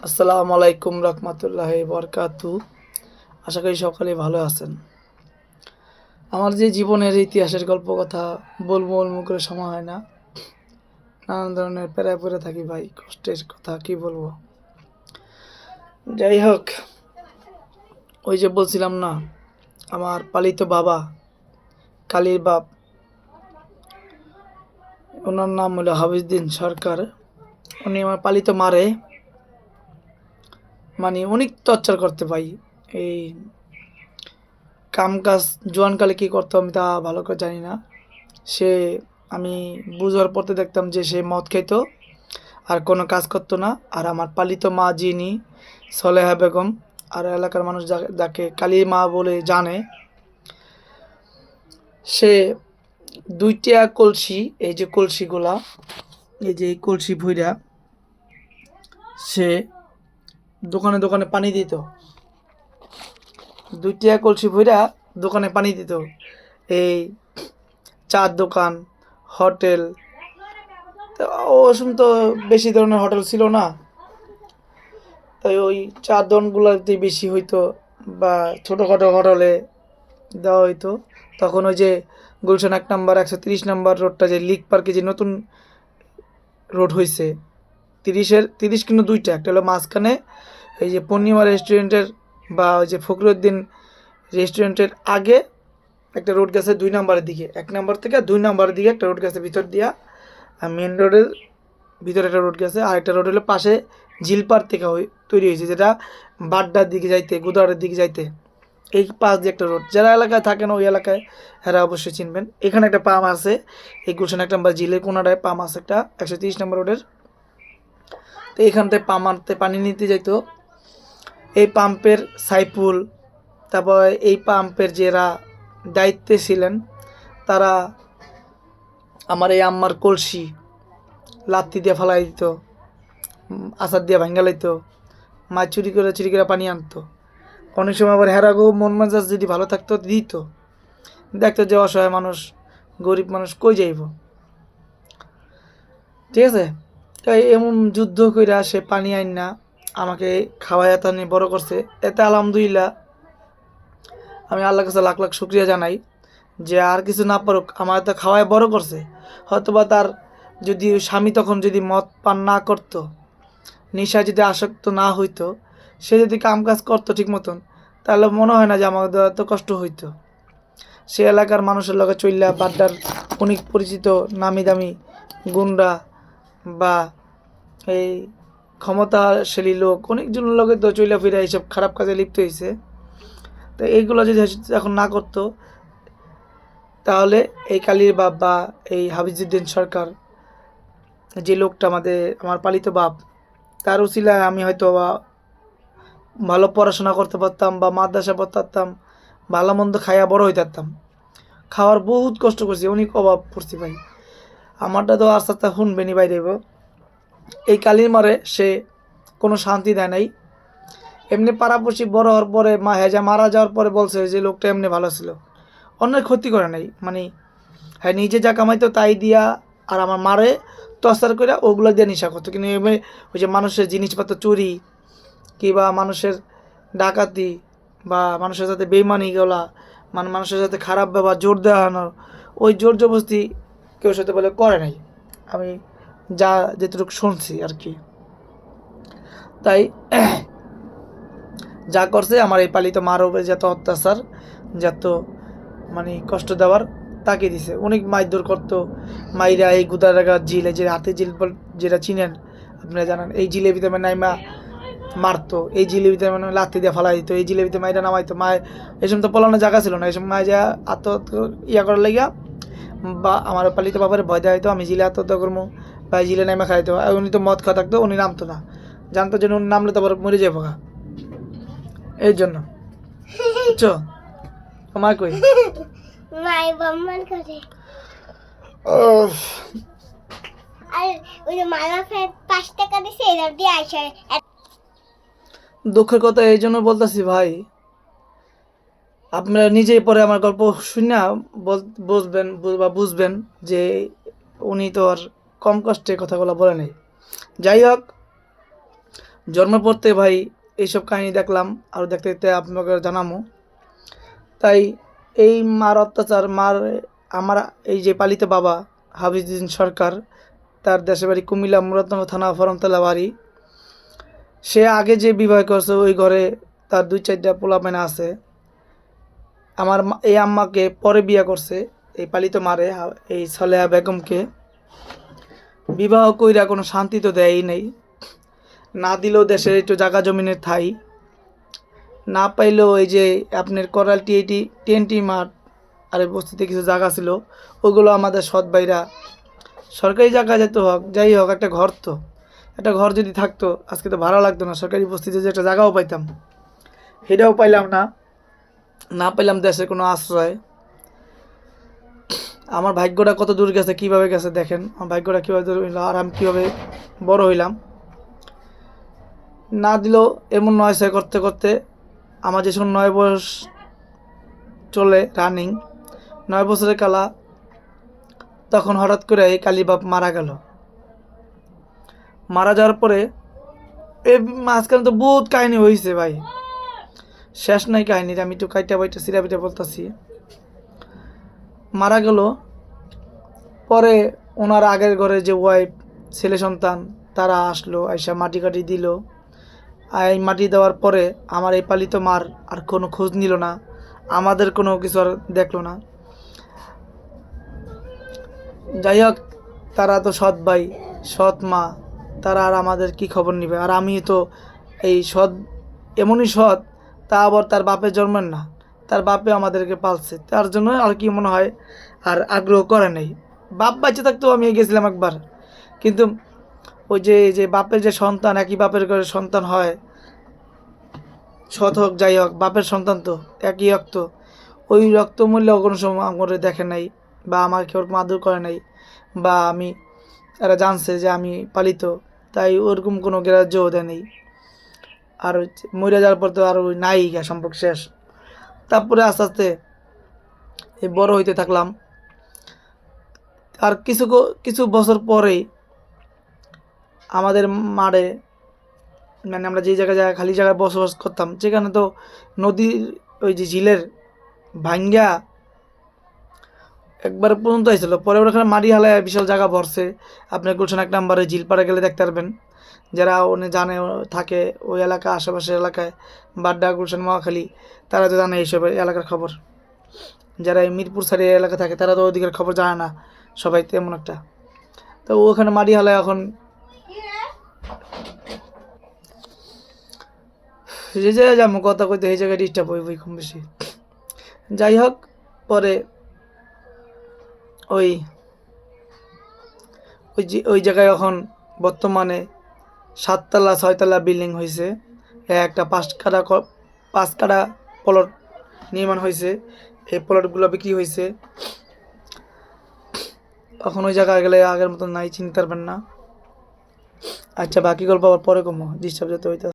আসসালামু আলাইকুম রহমতুল্লাহ বরকাতু। আশা করি সকালে ভালো আছেন। আমার যে জীবনের ইতিহাসের গল্প কথা বলব বলব করে সময় হয় না। নানান ধরনের প্যারায় পড়ে থাকি ভাই, কষ্টের কথা কি বলব? যাই হোক, ওই যে বলছিলাম না, আমার পালিত বাবা, কালীর বাপ। ওনার নাম হলো হাফিজউদ্দিন সরকার। উনি আমার পালিত মারে। মানে অনেক টর্চার করতে পাই এই কাম কাজ জোয়ানকালে কী করতো আমি তা ভালো করে জানি না। সে, আমি বুঝার পরতে দেখতাম যে সে মদ খেত আর কোনো কাজ করতো না। আর আমার পালিত মা যিনি, সলেহা বেগম, আর এলাকার মানুষ যাকে কালী মা বলে জানে, সে দুইটা কলসি, এই যে কলসিগুলা, এই যে কলসি ভুইরা, সে দোকানে দোকানে পানি দিত। দুইটা কলসি ভইরা দোকানে পানি দিত। এই চার দোকান, হোটেল, তো ওই তো বেশি ধরনের হোটেল ছিল না। তাই ওই চার দোকানগুলোতেই বেশি হইতো বা ছোটোখাটো হোটেলে দেওয়া হইতো। তখন ওই যে গুলশান এক নাম্বার, একশো তিরিশ নাম্বার রোডটা যে লিক পার্কে যে নতুন রোড হয়েছে তিরিশের, তিরিশ কিন্তু দুইটা, একটা হলো মাঝখানে এই যে পূর্ণিমা রেস্টুরেন্টের বা ওই যে ফখরুদ্দিন রেস্টুরেন্টের আগে একটা রোড গেছে দুই নাম্বারের দিকে, এক নাম্বার থেকে দুই নাম্বারের দিকে একটা রোড গেছে ভিতর দিয়া, আর মেন রোডের ভিতরে একটা রোড গেছে, আর একটা রোড হলো পাশে ঝিলপার থেকে তৈরি হয়েছে, যেটা বাড্ডার দিকে যাইতে, গুদারের দিকে যাইতে। এই পাশ দিয়ে একটা রোড, যারা এলাকায় থাকেন ওই এলাকায়, এরা অবশ্যই চিনবেন। এখানে একটা পাম আছে, এই গুলশান এক নাম্বার ঝিলের কোনাটায় পাম আছে একটা, একশো তিরিশ নম্বর রোডের তো এখান থেকে পাম্প আনতে, পানি নিতে যাইতো। এই পাম্পের সাইফুল, তারপর এই পাম্পের যারা দায়িত্বে ছিলেন, তারা আমার এই আম্মার কলসি লাত্তি দিয়ে ফেলাই দিত আচার দিয়ে ভাঙ্গা লাইতো মা চুরি করে চুরি করে পানি আনতো। অনেক সময় আবার হেরাগো মন মেজাজ যদি ভালো থাকতো, দিত। দেখতো যে অসহায় মানুষ, গরিব মানুষ কই যাইব। ঠিক আছে? তাই এমন যুদ্ধ কইরা সে পানি আইন না, আমাকে খাওয়াইয়া তানি বড় করছে। এতে আলহামদুলিল্লাহ, আমি আল্লাহ কাছে লাখ লাখ শুক্রিয়া জানাই যে আর কিছু না পারুক আমার তো খাওয়ায় বড় করছে। হয়তোবা তার যদি স্বামী তখন যদি মদ পান না করতো নেশায় যদি আসক্ত না হইতো, সে যদি কাম কাজ করতো ঠিক মতন, তাহলে মনে হয় না যে আমাদের এত কষ্ট হইতো। সে এলাকার মানুষের লগে চললা বাড্ডার অনেক পরিচিত নামি দামি গুন্ডা বা এই ক্ষমতাশালী লোক অনেকজনের লোকের তো চইলা ফিরা এইসব খারাপ কাজে লিপ্ত হয়েছে তো এইগুলো যদি এখন না করতো, তাহলে এই কালীর বাপ বা এই হাফিজুদ্দিন সরকার, যে লোকটা আমাদের, আমার পালিত বাপ, তার উচিলায় আমি হয়তো বা ভালো পড়াশোনা করতে পারতাম বা মাদ্রাসা পড়তে পারতাম ভালো মন্দ খাইয়া বড় হইতে পারতাম খাওয়ার বহুত কষ্ট করছি, অনেক অভাব পড়ছি ভাই। আমারটা তো আস্তে আস্তে শুনবেনি বাইরে এই কালীর মারে সে কোনো শান্তি দেয় নাই। এমনি পাড়াপড়শি বড় হওয়ার পরে মা হেজা মারা যাওয়ার পরে বলছে যে লোকটা এমনি ভালো ছিল। অন্যের ক্ষতি করে নাই মানে হ্যাঁ নিজে যা কামাইতো তাই দিয়া আর আমার মারে তস্তার করে ওগুলো দিয়ে নেশা করতো। কিন্তু এমনি ওই যে মানুষের জিনিসপত্র চুরি কিংবা মানুষের ডাকাতি বা মানুষের সাথে বেইমানি গলা মানে মানুষের সাথে খারাপ ব্যবহার, জোর দেওয়ানো ওই জোর জবস্তি কেউ সাথে বলে করে নাই। আমি যা যেটুকু শুনছি আর কি। তাই যা করছে আমার এই পালিত মার উপরে যত অত্যাচার, যত মানে কষ্ট দেওয়ার তাকে দিছে। অনেক মাইদুর করতো, মাইরা এই গুদারাগা জিলে, যে হাতে জিল যেটা চিনেন, আপনারা জানেন, এই জিলেবিতে মানে নাইমা মারতো, এই জিলেবিতে মানে লাত্তি দিয়ে ফালাই দিত, এই জিলেবিতে মাইরা নামাইতো, মায় এই সময় তো পলানোর জায়গা ছিল না এই সময় মায় যা আত্মহত্যা ইয়া করার লাগিয়া বা আমার পালিত বাবার ভয় দেওয়া হইতো আমি জিলে আত্মহত্যা করব বা জিলে নামে খাইতো আর উনি তো মদ খাওয়া থাকতো উনি নামতো না। জানতো যে উনি নামলে তো আবার মরে যাব গা এই জন্য। বুঝছ? তোমার কই? মাই বম্মান করে। উফ, আর ওই যে মালা ফের পাঁচ টাকা দিছে এটা দিয়ে আসে দুঃখের কথা এই জন্য বলতেছি ভাই আপনারা নিজেই পরে আমার গল্প শুনে বুঝবেন বু- বুঝবেন যে উনি তো আর কম কষ্টে কথাগুলো বলে নেই। যাই হোক, জন্ম পড়তে ভাই এইসব কাহিনী দেখলাম, আর দেখতে দেখতে আপনাকে জানামো। তাই এই মার অত্যাচার, মার, আমার এই যে পালিত বাবা হাফিজুদ্দিন সরকার, তার দেশের বাড়ি কুমিল্লা মুরাদনগর থানা ফরমতলা বাড়ি, সে আগে যে বিবাহ করছে ওই ঘরে তার দুই চারটা পোলাপেনা আছে। আমার এই আম্মাকে পরে বিয়ে করছে, এই পালিত মারে এই সলেহা বেগমকে। বিবাহ কইরা কোনো শান্তি তো দেয়ই নেই। না দিলেও দেশের একটু জাগা জমিনের থাই না পাইলেও এই যে আপনার করাল টিএটি টিএনটি মাঠ আর এই বস্তিতে কিছু জায়গা ছিল ওগুলো আমাদের সৎ ভাইরা সরকারি জায়গা যেতে হোক, যাই হোক, একটা ঘর তো। একটা ঘর যদি থাকতো, আজকে তো ভাড়া লাগতো না, সরকারি বস্তিতে যে একটা জায়গাও পাইতাম। সেটাও পাইলাম না। না পেলাম দেশের কোনো আশ্রয়। আমার ভাগ্যটা কত দূর গেছে, কীভাবে গেছে দেখেন। আমার ভাগ্যটা কীভাবে দূর হইল আর আমি কীভাবে বড় হইলাম। না দিলেও এমন নয় ছয় করতে করতে আমার যে সময় নয় বয়স চলে রানিং নয় বছরের কালা, তখন হঠাৎ করে এই কালীবাপ মারা গেল। মারা যাওয়ার পরে এই মাঝখানে তো বহুত কাহিনী হয়েছে ভাই। শেষ নাই কাহিনীর আমি একটু কাইটা বাইটা সিরা পিটা বলতেছি। মারা গেল, পরে ওনার আগের ঘরে যে ওয়াইফ ছেলে সন্তান, তারা আসলো, আইসা মাটি কাটি দিল। এই মাটি দেওয়ার পরে আমার এই পালিত মার আর কোনো খোঁজ নিল না, আমাদের কোনো কিছু আর দেখল না। যাই হোক, তারা তো সৎ ভাই, সৎ মা, তারা আর আমাদের কি খবর নিবে? আর আমি তো এই সৎ, এমনই সৎ তা আবার তার বাপের জন্মের না। তার বাপে আমাদেরকে পালছে। তার জন্য আর কি মনে হয়, আর আগ্রহ করে নাই। বাপ বাচ্চা থাকতেও আমি গেছিলাম একবার। কিন্তু ওই যে যে বাপের যে সন্তান, একই বাপের ঘরে সন্তান হয়, সৎ হোক, যাই হোক, বাপের সন্তান তো, একই রক্ত। ওই রক্ত মূল্য কোনো সময় আমাকে দেখে নাই, বা আমাকে ওরকম আদর করে নাই, বা আমি এরা জানছে যে আমি পালিত, তাই ওরকম কোনো গ্রাহ্যও দেয় নেই। আর মরে যাওয়ার পর তো আর ওই নাই গা, সম্পর্ক শেষ। তারপরে আস্তে আস্তে এই বড় হইতে থাকলাম। আর কিছু কিছু বছর পরেই আমাদের মাঠে মানে আমরা যে জায়গায় জায়গায়, খালি জায়গায় বসবাস করতাম সেখানে তো নদীর ওই যে ঝিলের ভাঙ্গা একবার পর্যন্ত হয়েছিল পরে ওখানে মাটি হালায় বিশাল জায়গা ভরছে। আপনার গুলশান এক নাম্বারে ঝিল ঝিলপাড়ে গেলে দেখতে পারবেন। যারা ওনে জানে থাকে ওই এলাকা, আশেপাশের এলাকায়, বাড্ডা, গুলশান, মহাখালী, তারা তো জানে এইসব এলাকার খবর। যারা এই মিরপুর সাইডে এলাকা থাকে, তারা তো ওদিকের খবর জানে না সবাই, তেমন একটা। তো ওখানে মাটি হালায় এখন। যে জায়গায় যাব, কথা কইতে এই জায়গায় ডিস্টার্ব হইব কম বেশি। যাই হোক, পরে ওই ওই ওই জায়গায় এখন বর্তমানে সাততলা, ছয়তলা বিল্ডিং হয়েছে একটা পাঁচ কাটা পাঁচ কাটা প্লট নির্মাণ হয়েছে এই প্লটগুলো বিক্রি হয়েছে এখন ওই জায়গায় গেলে আগের মতন নাই, চিনতে পারবেন না। আচ্ছা বাকি গল্প আবার পরে কমো। ডিস্টার্ব যেতে হইতে